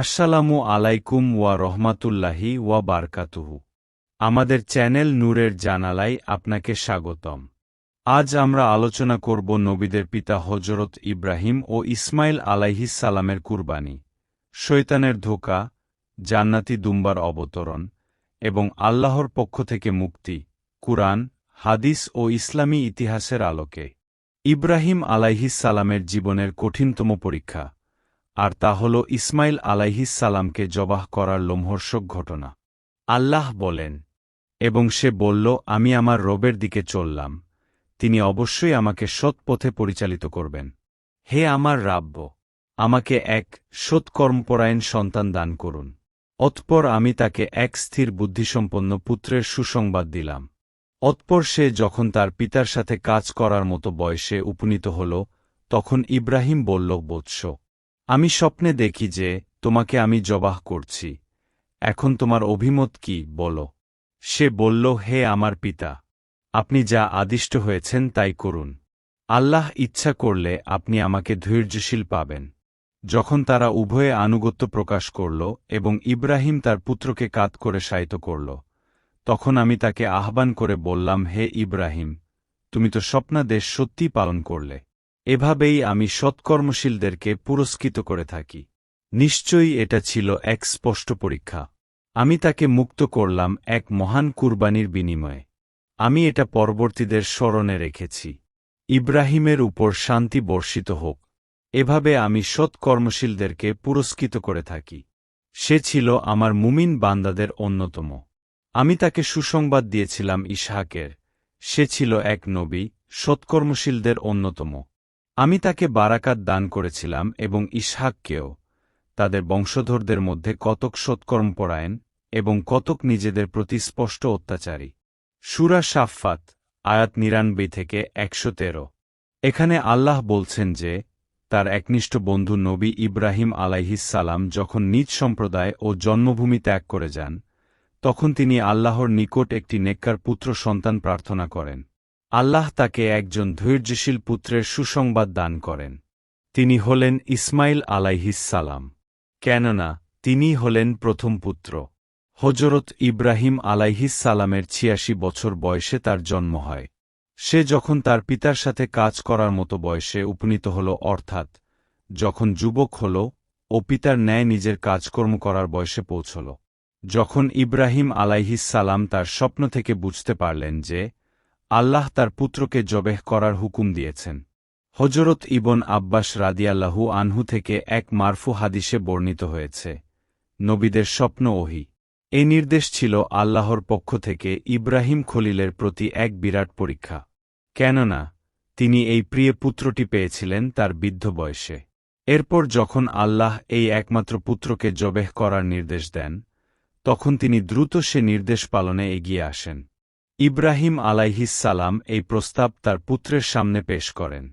আসসালামু আলাইকুম ওয়া রহমাতুল্লাহি ওয়া বারকাতুহু। আমাদের চ্যানেল নূরের জানালায় আপনাকে স্বাগতম। আজ আমরা আলোচনা করব নবীদের পিতা হজরত ইব্রাহিম ও ইসমাইল আলাইহিস সালামের কুরবানি শৈতানের ধোকা, জান্নাতি দুম্বার অবতরণ এবং আল্লাহর পক্ষ থেকে মুক্তি, কুরআন, হাদিস ও ইসলামী ইতিহাসের আলোকে। ইব্রাহিম আলাইহিস সালামের জীবনের কঠিনতম পরীক্ষা। আর তা হল ইসমাইল আলাইহিসালামকে জবাহ করার লোমহর্ষক ঘটনা। আল্লাহ বলেন, এবং সে বলল, আমি আমার রবের দিকে চললাম। তিনি অবশ্যই আমাকে সৎ পথে পরিচালিত করবেন। হে আমার রাব্য আমাকে এক সৎকর্মপরায়ণ সন্তান দান করুন। অতপর আমি তাকে এক স্থির বুদ্ধিসম্পন্ন পুত্রের সুসংবাদ দিলাম। অতপর সে যখন তার পিতার সাথে কাজ করার মতো বয়সে উপনীত হল, তখন ইব্রাহিম বলল বৎস আমি স্বপ্নে দেখি যে, তোমাকে আমি জবাহ করছি। এখন তোমার অভিমত কি, বলো। সে বলল, হে আমার পিতা, আপনি যা আদিষ্ট হয়েছেন তাই করুন। আল্লাহ ইচ্ছা করলে আপনি আমাকে ধৈর্যশীল পাবেন। যখন তারা উভয়ে আনুগত্য প্রকাশ করল এবং ইব্রাহিম তার পুত্রকে কাত করে শায়িত করল, তখন আমি তাকে আহ্বান করে বললাম, হে ইব্রাহিম, তুমি তো স্বপ্নাদেশ সত্যি পালন করলে। এভাবেই আমি সৎকর্মশীলদেরকে পুরস্কৃত করে থাকি। নিশ্চয়ই এটা ছিল এক স্পষ্ট পরীক্ষা। আমি তাকে মুক্ত করলাম এক মহান কুরবানির বিনিময়ে। আমি এটা পরবর্তীদের স্মরণে রেখেছি। ইব্রাহিমের উপর শান্তি বর্ষিত হোক। এভাবে আমি সৎকর্মশীলদেরকে পুরস্কৃত করে থাকি। সে ছিল আমার মুমিন বান্দাদের অন্যতম। আমি তাকে সুসংবাদ দিয়েছিলাম ইসহাকের। সে ছিল এক নবী, সৎকর্মশীলদের অন্যতম। আমি তাকে বারাকাত দান করেছিলাম এবং ইসহাককেও, তাদের বংশধরদের মধ্যে কতক সৎকর্মপরায়ণ এবং কতক নিজেদের প্রতি স্পষ্ট অত্যাচারী। সুরা সাফফাত আয়াত নিরানব্বই থেকে একশো তেরো। এখানে আল্লাহ বলছেন যে, তার একনিষ্ঠ বন্ধু নবী ইব্রাহিম আলাইহিসালাম যখন নিজ সম্প্রদায় ও জন্মভূমি ত্যাগ করে যান, তখন তিনি আল্লাহর নিকট একটি নেককার পুত্র সন্তান প্রার্থনা করেন। আল্লাহ তাকে একজন ধৈর্যশীল পুত্রের সুসংবাদ দান করেন। তিনি হলেন ইসমাইল আলাইহিসালাম কেননা, তিনি হলেন প্রথম পুত্র। হজরত ইব্রাহিম আলাইহিসালামের ছিয়াশি বছর বয়সে তার জন্ম হয়। সে যখন তার পিতার সাথে কাজ করার মতো বয়সে উপনীত হল, অর্থাৎ যখন যুবক হল, ও পিতার ন্যায় নিজের কাজকর্ম করার বয়সে পৌঁছল। যখন ইব্রাহিম আলাইহিসালাম তার স্বপ্ন থেকে বুঝতে পারলেন যে আল্লাহ তার পুত্রকে জবেহ করার হুকুম দিয়েছেন। হজরত ইবন আব্বাস রাদিয়াল্লাহু আনহু থেকে এক মারফু হাদিসে বর্ণিত হয়েছে, নবীদের স্বপ্ন ওহি। এ নির্দেশ ছিল আল্লাহর পক্ষ থেকে ইব্রাহিম খলিলের প্রতি এক বিরাট পরীক্ষা। কেননা, তিনি এই প্রিয় পুত্রটি পেয়েছিলেন তার বৃদ্ধ বয়সে। এরপর যখন আল্লাহ এই একমাত্র পুত্রকে জবেহ করার নির্দেশ দেন, তখন তিনি দ্রুত সে নির্দেশ পালনে এগিয়ে আসেন। ইব্রাহিম সালাম এই প্রস্তাব তার পুত্রের সামনে পেশ করেন,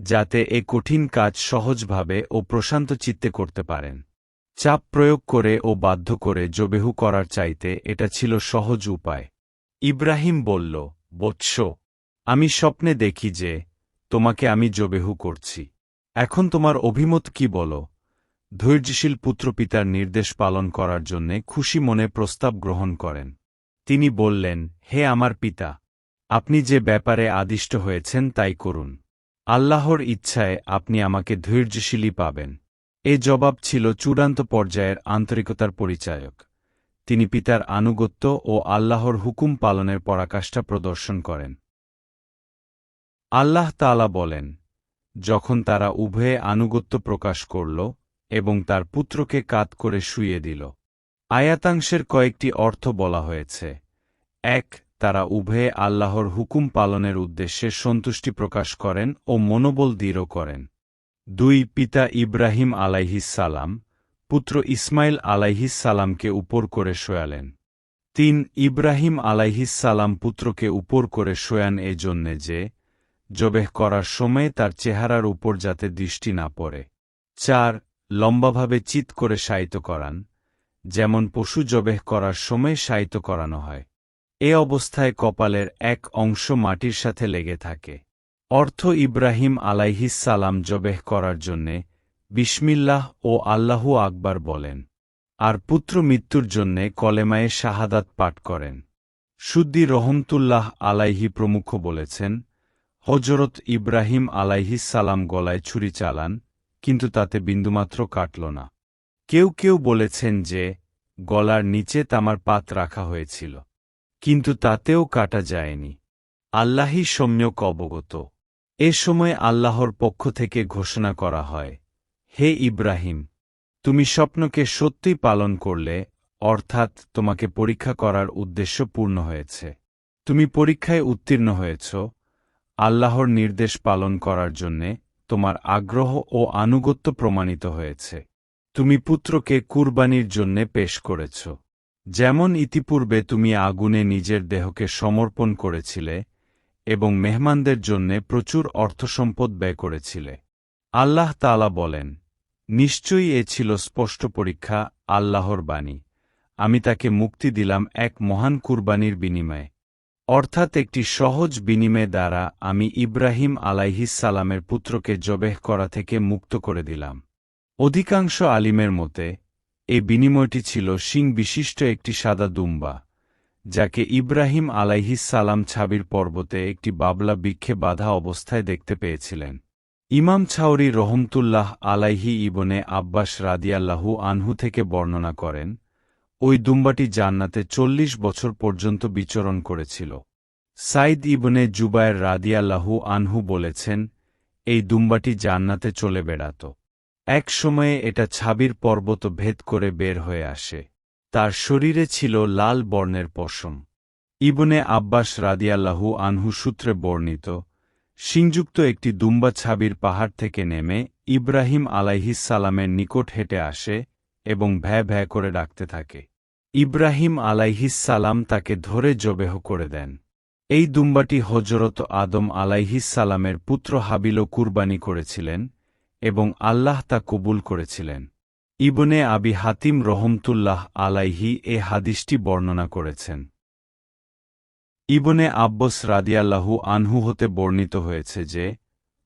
যাতে এ কঠিন কাজ সহজভাবে ও প্রশান্ত চিত্তে করতে পারেন। চাপ প্রয়োগ করে ও বাধ্য করে জবেহু করার চাইতে এটা ছিল সহজ উপায়। ইব্রাহিম বলল, বৎস, আমি স্বপ্নে দেখি যে তোমাকে আমি জবেহু করছি। এখন তোমার অভিমত কি বলো? ধৈর্যশীল পুত্রপিতার নির্দেশ পালন করার জন্যে খুশি মনে প্রস্তাব গ্রহণ করেন। তিনি বললেন, হে আমার পিতা, আপনি যে ব্যাপারে আদিষ্ট হয়েছেন তাই করুন। আল্লাহর ইচ্ছায় আপনি আমাকে ধৈর্যশীলই পাবেন। এ জবাব ছিল চূড়ান্ত পর্যায়ের আন্তরিকতার পরিচায়ক। তিনি পিতার আনুগত্য ও আল্লাহর হুকুম পালনের পরাকাষ্ঠা প্রদর্শন করেন। আল্লাহ তালা বলেন, যখন তারা উভয়ে আনুগত্য প্রকাশ করল এবং তার পুত্রকে কাত করে শুইয়ে দিল আয়াতাংশের কয়েকটি অর্থ বলা হয়েছে। এক, তারা উভয়ে আল্লাহর হুকুম পালনের উদ্দেশ্যে সন্তুষ্টি প্রকাশ করেন ও মনোবল দৃঢ় করেন। দুই, পিতা ইব্রাহিম সালাম পুত্র ইসমাইল সালামকে উপর করে শোয়ালেন। তিন, ইব্রাহিম সালাম পুত্রকে উপর করে শোয়ান এ জন্যে যে, জবেহ করার সময় তার চেহারার উপর যাতে দৃষ্টি না পড়ে। চার, লম্বাভাবে চিত করে শায়িত করান। যেমন পশু জবেহ করার সময় শায়িত করানো হয়। এ অবস্থায় কপালের এক অংশ মাটির সাথে লেগে থাকে। অর্থ ইব্রাহিম সালাম জবেহ করার জন্যে, বিসমিল্লাহ ও আল্লাহু আকবার বলেন, আর পুত্র মৃত্যুর জন্যে কলেমায়ে শাহাদাত পাঠ করেন। সুদ্দি রহমতুল্লাহ আলাইহি প্রমুখ বলেছেন হজরত ইব্রাহিম সালাম গলায় ছুরি চালান, কিন্তু তাতে বিন্দুমাত্র কাটল না। কেউ কেউ বলেছেন যে, গলার নিচে তামার পাত রাখা হয়েছিল। কিন্তু তাতেও কাটা যায়নি। আল্লাহই সম্যক অবগত। এ সময় আল্লাহর পক্ষ থেকে ঘোষণা করা হয়, হে ইব্রাহিম, তুমি স্বপ্নকে সত্যিই পালন করলে, অর্থাৎ তোমাকে পরীক্ষা করার উদ্দেশ্য পূর্ণ হয়েছে। তুমি পরীক্ষায় উত্তীর্ণ হয়েছ, আল্লাহর নির্দেশ পালন করার জন্যে তোমার আগ্রহ ও আনুগত্য প্রমাণিত হয়েছে। তুমি পুত্রকে কুরবানির জন্যে পেশ করেছ। যেমন ইতিপূর্বে তুমি আগুনে নিজের দেহকে সমর্পণ করেছিলে এবং মেহমানদের জন্যে প্রচুর অর্থসম্পদ ব্যয় করেছিলে। আল্লাহ তালা বলেন, নিশ্চয়ই এ ছিল স্পষ্ট পরীক্ষা আল্লাহর বাণী। আমি তাকে মুক্তি দিলাম এক মহান কুরবানির বিনিময়ে। অর্থাৎ একটি সহজ বিনিময় দ্বারা আমি ইব্রাহিম আলাইহিস সালামের পুত্রকে জবেহ করা থেকে মুক্ত করে দিলাম। অধিকাংশ আলিমের মতে, এ বিনিময়টি ছিল সিং বিশিষ্ট একটি সাদা দুম্বা, যাকে ইব্রাহিম আলাইহিস সালাম ছাবির পর্বতে একটি বাবলা বৃক্ষে বাধা অবস্থায় দেখতে পেয়েছিলেন। ইমাম ছাউরি রহমতুল্লাহ আলাইহি ইবনে আব্বাস রাদিয়াল্লাহু আনহু থেকে বর্ণনা করেন, ওই দুম্বাটি জান্নাতে চল্লিশ বছর পর্যন্ত বিচরণ করেছিল। সাইদ ইবনে জুবায়ের রাদিয়াল্লাহু আনহু বলেছেন, এই দুম্বাটি জান্নাতে চলে বেড়াত। এক সময়ে এটা ছাবির পর্বত ভেদ করে বের হয়ে আসে। তার শরীরে ছিল লাল বর্ণের পশম। ইবনে আব্বাস রাদিয়াল্লাহু আনহু সূত্রে বর্ণিত, সিংযুক্ত একটি দুম্বা ছাবির পাহাড় থেকে নেমে ইব্রাহিম সালামের নিকট হেঁটে আসে এবং ভ্যা ভ্যা করে ডাকতে থাকে। ইব্রাহিম সালাম তাকে ধরে জবেহ করে দেন। এই দুম্বাটি হজরত আদম সালামের পুত্র হাবিলও কুরবানি করেছিলেন এবং আল্লাহ তা কবুল করেছিলেন। ইবনে আবি হাতিম রহমতুল্লাহ আলাইহি এ হাদিসটি বর্ণনা করেছেন। ইবনে আব্বস রাদিয়াল্লাহু আনহু হতে বর্ণিত হয়েছে যে,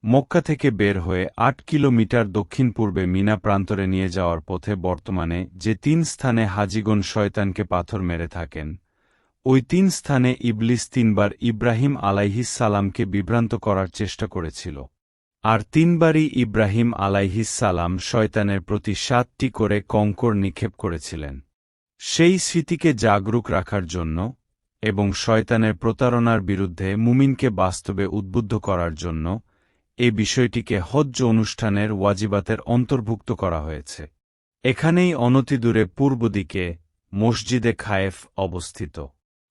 মক্কা থেকে বের হয়ে আট কিলোমিটার দক্ষিণ পূর্বে মিনা প্রান্তরে নিয়ে যাওয়ার পথে বর্তমানে যে তিন স্থানে হাজিগণ শয়তানকে পাথর মেরে থাকেন, ওই তিন স্থানে ইবলিস তিনবার ইব্রাহিম আলাইহিস সালামকে বিভ্রান্ত করার চেষ্টা করেছিল। আর তিনবারই ইব্রাহিম আলাইহিস সালাম শয়তানের প্রতি সাতটি করে কঙ্কর নিক্ষেপ করেছিলেন। সেই স্মৃতিকে জাগরুক রাখার জন্য এবং শয়তানের প্রতারণার বিরুদ্ধে মুমিনকে বাস্তবে উদ্বুদ্ধ করার জন্য এ বিষয়টিকে হজ্জ অনুষ্ঠানের ওয়াজিবাতের অন্তর্ভুক্ত করা হয়েছে। এখানেই অনতিদূরে পূর্ব দিকে মসজিদে খায়েফ অবস্থিত।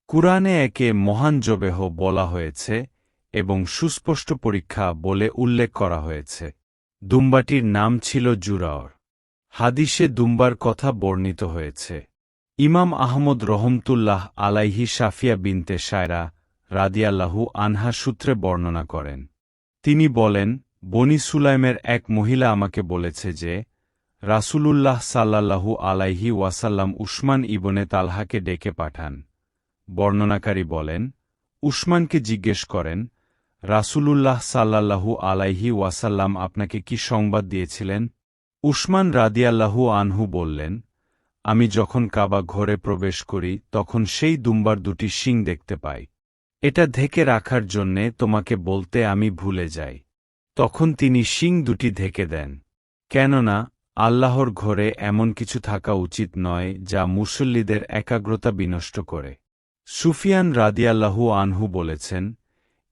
কুরআনে একে মহান জবেহ বলা হয়েছে এবং সুস্পষ্ট পরীক্ষা বলে উল্লেখ করা হয়েছে। দুম্বাটির নাম ছিল জুরাওর। হাদিসে দুম্বার কথা বর্ণিত হয়েছে। ইমাম আহমদ রহমতুল্লাহ আলাইহি সাফিয়া বিনতে সায়রা রাদিয়াল্লাহু আনহা সূত্রে বর্ণনা করেন। তিনি বলেন, বনি সুলাইমের এক মহিলা আমাকে বলেছে যে, রাসূলুল্লাহ সাল্লাল্লাহু আলাইহি ওয়াসাল্লাম উসমান ইবনে তালহাকে ডেকে পাঠান। বর্ণনাকারী বলেন, উসমানকে জিজ্ঞেস করেন রাসূলুল্লাহ সাল্লাল্লাহু আলাইহি ওয়াসাল্লাম আপনাকে কি সংবাদ দিয়েছিলেন? উসমান রাদিয়াল্লাহু আনহু বললেন, আমি যখন কাবা ঘরে প্রবেশ করি, তখন সেই দুম্বার দুটি শিং দেখতে পাই। এটা ঢেকে রাখার জন্যে তোমাকে বলতে আমি ভুলে যাই। তখন তিনি শিং দুটি ঢেকে দেন। কেননা, আল্লাহর ঘরে এমন কিছু থাকা উচিত নয়, যা মুসল্লিদের একাগ্রতা বিনষ্ট করে। সুফিয়ান রাদিয়াল্লাহু আনহু বলেছেন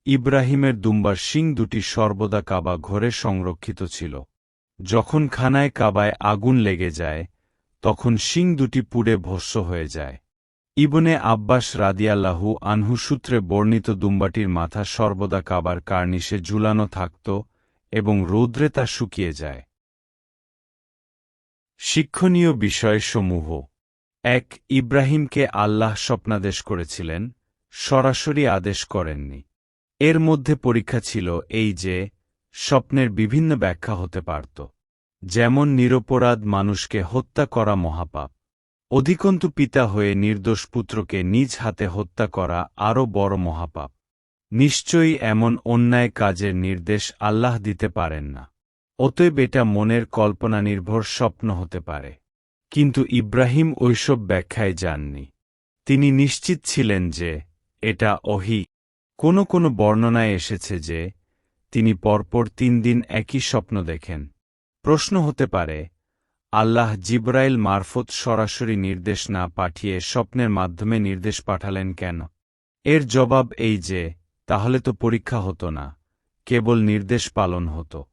ইব্রাহিমের দুম্বার শিং দুটি সর্বদা কাবা ঘরে সংরক্ষিত ছিল। যখন খানায় কাবায় আগুন লেগে যায়, তখন শিং দুটি পুড়ে ভস্য হয়ে যায়। ইবনে আব্বাস রাদিয়াল্লাহু আনহু সূত্রে বর্ণিত দুম্বাটির মাথা সর্বদা কাবার কার্নিশে ঝুলানো থাকত এবং রৌদ্রে তা শুকিয়ে যায়। শিক্ষণীয় বিষয়সমূহ। এক, ইব্রাহিমকে আল্লাহ স্বপ্নাদেশ করেছিলেন, সরাসরি আদেশ করেননি। এর মধ্যে পরীক্ষা ছিল এই যে, স্বপ্নের বিভিন্ন ব্যাখ্যা হতে পারত। যেমন নিরপরাধ মানুষকে হত্যা করা মহাপাপ। অধিকন্তু পিতা হয়ে নির্দোষ পুত্রকে নিজ হাতে হত্যা করা আরও বড় মহাপাপ। নিশ্চয়ই এমন অন্যায় কাজের নির্দেশ আল্লাহ দিতে পারেন না। অতএব এটা মনের কল্পনা নির্ভর স্বপ্ন হতে পারে। কিন্তু ইব্রাহিম ঐসব ব্যাখ্যায় যাননি। তিনি নিশ্চিত ছিলেন যে এটা অহি কোনো কোনো বর্ণনায় এসেছে যে, তিনি পরপর তিন দিন একই স্বপ্ন দেখেন। প্রশ্ন হতে পারে, আল্লাহ জিব্রাইল মারফত সরাসরি নির্দেশ না পাঠিয়ে স্বপ্নের মাধ্যমে নির্দেশ পাঠালেন কেন? এর জবাব এই যে, তাহলে তো পরীক্ষা হতো না, কেবল নির্দেশ পালন হতো।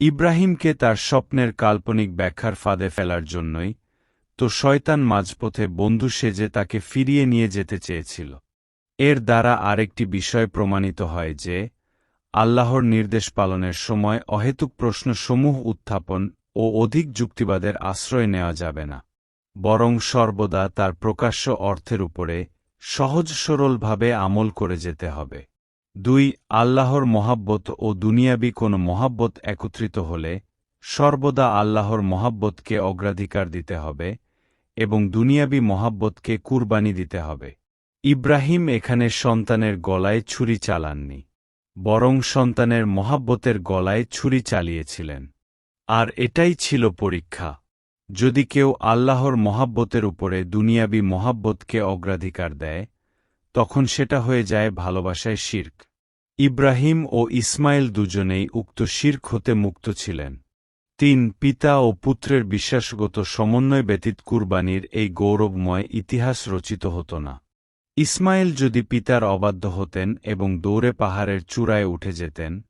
ইব্রাহিমকে তার স্বপ্নের কাল্পনিক ব্যাখ্যার ফাঁদে ফেলার জন্যই তো শয়তান মাঝপথে বন্ধু সেজে তাকে ফিরিয়ে নিয়ে যেতে চেয়েছিল। এর দ্বারা আরেকটি বিষয় প্রমাণিত হয় যে, আল্লাহর নির্দেশ পালনের সময় অহেতুক প্রশ্নসমূহ উত্থাপন ও অধিক যুক্তিবাদের আশ্রয় নেওয়া যাবে না। বরং সর্বদা তার প্রকাশ্য অর্থের উপরে সহজ সরলভাবে আমল করে যেতে হবে। দুই, আল্লাহর মহাব্বত ও দুনিয়াবি কোনো মহাব্বত একত্রিত হলে সর্বদা আল্লাহর মহাব্বতকে অগ্রাধিকার দিতে হবে এবং দুনিয়াবি মহাব্বতকে কুরবানি দিতে হবে। ইব্রাহিম এখানে সন্তানের গলায় ছুরি চালাননি, বরং সন্তানের মহাব্বতের গলায় ছুরি চালিয়েছিলেন। আর এটাই ছিল পরীক্ষা। যদি কেউ আল্লাহর মহাব্বতের উপরে দুনিয়াবি মহাব্বতকে অগ্রাধিকার দেয়, তখন সেটা হয়ে যায় ভালোবাসায় শির্ক। ইব্রাহিম ও ইসমাইল দুজনেই উক্ত শির্ক হতে মুক্ত ছিলেন। তিন পিতা ও পুত্রের বিশ্বাসগত সমন্বয় ব্যতীত কুরবানির এই গৌরবময় ইতিহাস রচিত হতো না। ইসমাইল যদি পিতার অবাধ্য হতেন এবং দৌড়ে পাহাড়ের চূড়ায় উঠে যেতেন,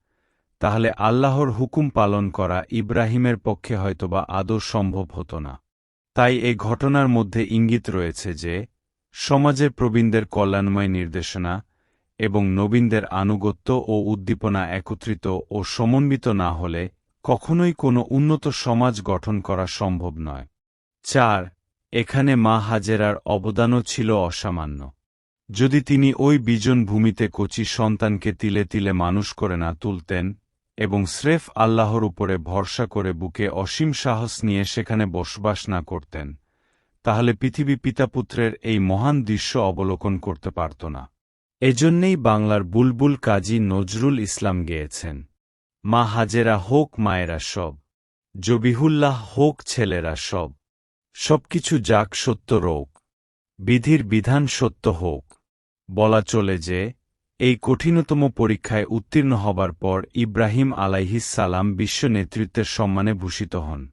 তাহলে আল্লাহর হুকুম পালন করা ইব্রাহিমের পক্ষে হয়তোবা আদৌ সম্ভব হতো না। তাই এই ঘটনার মধ্যে ইঙ্গিত রয়েছে যে সমাজের প্রবীণদের কল্যাণময় নির্দেশনা এবং নবীনদের আনুগত্য ও উদ্দীপনা একত্রিত ও সমন্বিত না হলে কখনোই কোনো উন্নত সমাজ গঠন করা সম্ভব নয়। চার, এখানে মা হাজেরার অবদানও ছিল অসামান্য। যদি তিনি ওই বিজন ভূমিতে কচি সন্তানকে তিলে তিলে মানুষ করে না তুলতেন, এবং স্রেফ আল্লাহর উপরে ভরসা করে বুকে অসীম সাহস নিয়ে সেখানে বসবাস না করতেন, তাহলে পৃথিবী পিতাপুত্রের এই মহান দৃশ্য অবলোকন করতে পারত না। এজন্যেই বাংলার বুলবুল কাজী নজরুল ইসলাম গেয়েছেন। মা হাজেরা হোক, মায়েরা সব। জবিহুল্লাহ হোক, ছেলেরা সব। সবকিছু যাক সত্য রোগ। বিধির বিধান সত্য হোক। বলা চলে যে, এই কঠিনতম পরীক্ষায় উত্তীর্ণ হবার পর ইব্রাহিম সালাম বিশ্ব নেতৃত্বের সম্মানে ভূষিত হন।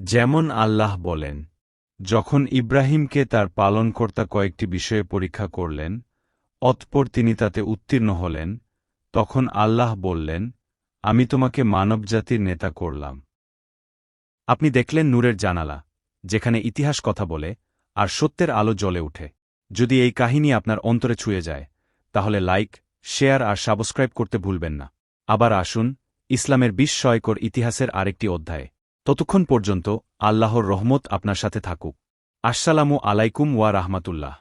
যেমন আল্লাহ বলেন, যখন ইব্রাহিমকে তার পালনকর্তা কয়েকটি বিষয়ে পরীক্ষা করলেন, অতপর তিনি তাতে উত্তীর্ণ হলেন, তখন আল্লাহ বললেন, আমি তোমাকে মানবজাতির নেতা করলাম। আপনি দেখলেন নূরের জানালা, যেখানে ইতিহাস কথা বলে, আর সত্যের আলো জ্বলে উঠে। যদি এই কাহিনী আপনার অন্তরে ছুঁয়ে যায়, তাহলে লাইক, শেয়ার আর সাবস্ক্রাইব করতে ভুলবেন না। আবার আসুন ইসলামের বিস্ময়কর ইতিহাসের আরেকটি অধ্যায়। ততক্ষণ পর্যন্ত আল্লাহর রহমত আপনার সাথে থাকুক। আসসালামু আলাইকুম ওয়া রাহমাতুল্লাহ।